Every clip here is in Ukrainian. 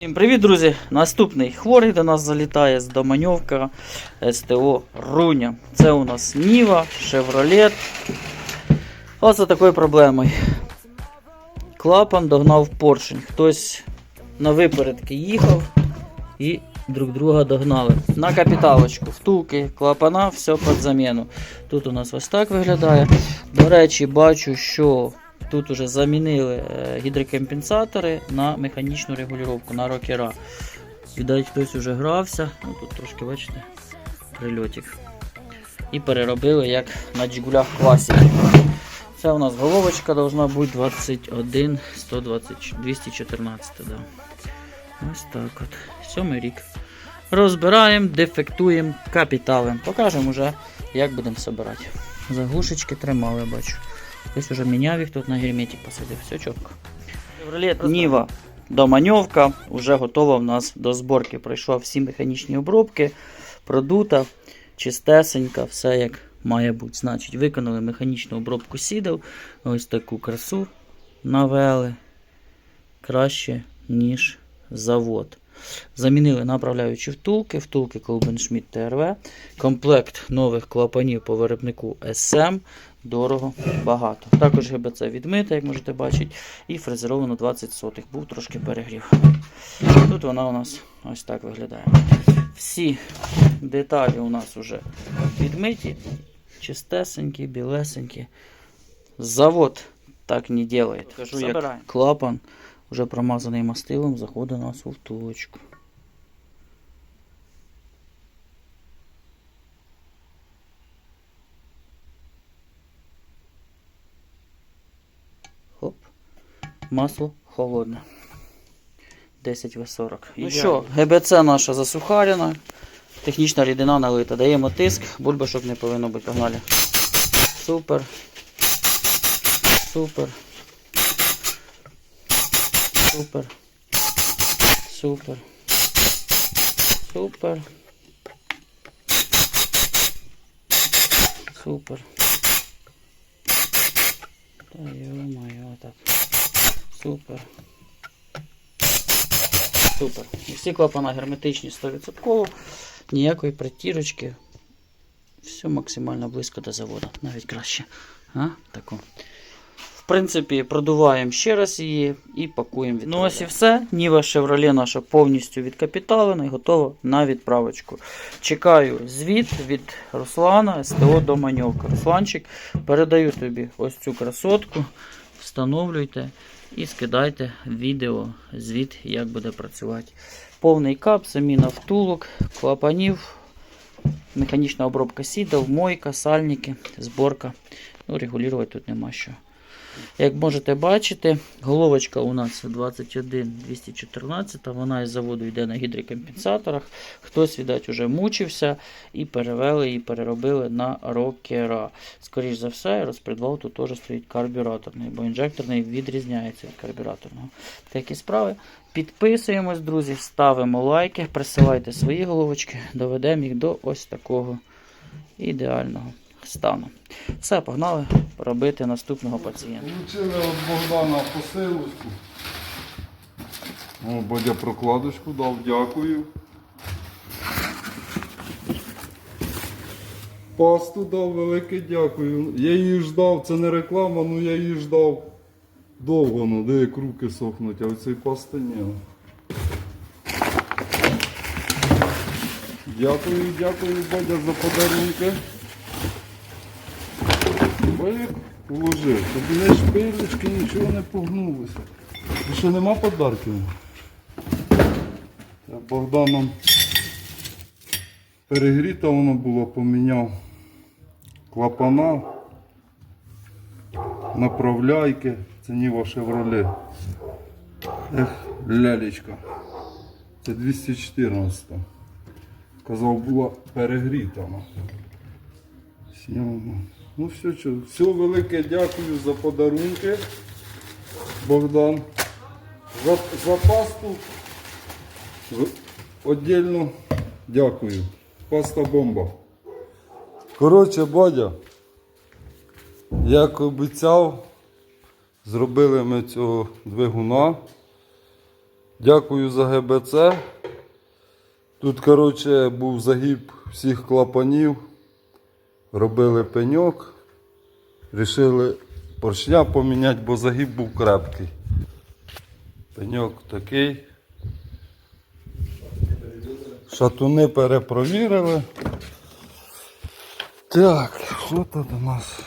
Всім привіт, друзі! Наступний хворий до нас залітає з Доманьовка СТО Руня. Це у нас Ніва, Шевролет. Ось такою проблемою. Клапан догнав поршень. Хтось на випередки їхав і друг друга догнали. На капіталочку, втулки, клапана, все під заміну. Тут у нас ось так виглядає. До речі, бачу, що Тут уже замінили е, гідрокомпенсатори на механічну регулювання, на рокера. Відать, хтось вже грався. Ну, тут трошки, бачите, прильотик. І переробили як на джигулях класік. Це у нас головочка должна бути 21 120, 214. Да. Ось так от. Сьомий рік. Розбираємо, дефектуємо, капіталем. Покажемо вже, як будемо збирати. Заглушечки тримали, бачу. Хтось уже міняв їх тут на герметик посадив. Все чітко. Ніва доманьовка вже готова в нас до зборки. Пройшла всі механічні обробки, продута, чистесенька, все як має бути. Значить, виконали механічну обробку сідел. Ось таку красу навели краще, ніж завод. Замінили направляючі втулки, втулки Колбеншміт ТРВ, комплект нових клапанів по виробнику SM. Дорого, багато. Також ГБЦ відмита, як можете бачити, і фрезеровано 20 сотих. Був трошки перегрів. Тут вона у нас ось так виглядає. Всі деталі у нас вже відмиті, чистесенькі, білесенькі. Завод так не делает. Кажу, як клапан вже промазаний мастилом, заходить у нас у втулочку. Хоп. Масло холодне. 10 В40. Ну що, ГБЦ наша засухарена. Технічна рідина налита. Даємо тиск, бульбашок не повинно бути. Погнали. Супер. Супер. Супер. Супер. Супер. Супер. Та ё-моё, так. Супер. Супер. І всі клапана герметичні 100%. Ніякої притірочки. Все максимально близько до заводу. Навіть краще. А? Таку. В принципі, продуваємо ще раз її і пакуємо. Ну ось і все. Ніва Chevrolet наша повністю відкапіталена і готова на відправочку. Чекаю звіт від Руслана СТО Доманьовка. Русланчик, передаю тобі ось цю красотку. Встановлюйте і скидайте відео, звіт, як буде працювати. Повний кап, заміна втулок, клапанів, механічна обробка сідел, мойка, сальники, зборка. Ну, регулювати тут нема що. Як можете бачити, головочка у нас 21214, вона із заводу йде на гідрокомпенсаторах. Хтось, видать, уже мучився і перевели її, переробили на рокера. Скоріше за все, розпредвал тут теж стоїть карбюраторний, бо інжекторний відрізняється від карбюраторного. Такі справи. Підписуємось, друзі, ставимо лайки, присилайте свої головочки, доведемо їх до ось такого ідеального стану. Все, погнали робити наступного пацієнта. Получили від Богдана посилочку. О, Бодя прокладочку дав, дякую. Пасту дав, велике дякую. Я її ждав, це не реклама, ну я її ждав довго, ну де як руки сохнуть, а оцей пасти ні. Дякую, дякую, Бодя, за подарунки. Як уложив, тобі не шпилечки, нічого не погнулося. І що нема подарків? Я Богданом перегріта воно було, поміняв клапана, направляйки, це Ніва Шевроле. Ех, лялечка. Це 214. Казав, була перегріта. вона. Ну все, що, все велике дякую за подарунки, Богдан. За, за пасту віддільно дякую. Паста бомба. Коротше, Бодя, як обіцяв, зробили ми цього двигуна. Дякую за ГБЦ. Тут, коротше, був загиб всіх клапанів. Робили пеньок. Рішили поршня поміняти, бо загиб був крепкий. Пеньок такий. Шатуни перепровірили. Так, що тут у нас?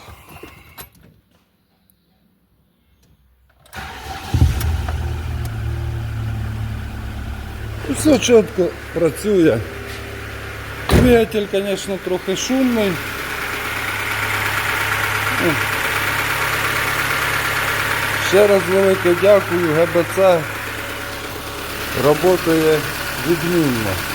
Все чітко працює. Двигатель, звісно, трохи шумний. Ще раз велике дякую, ГБЦ працює відмінно.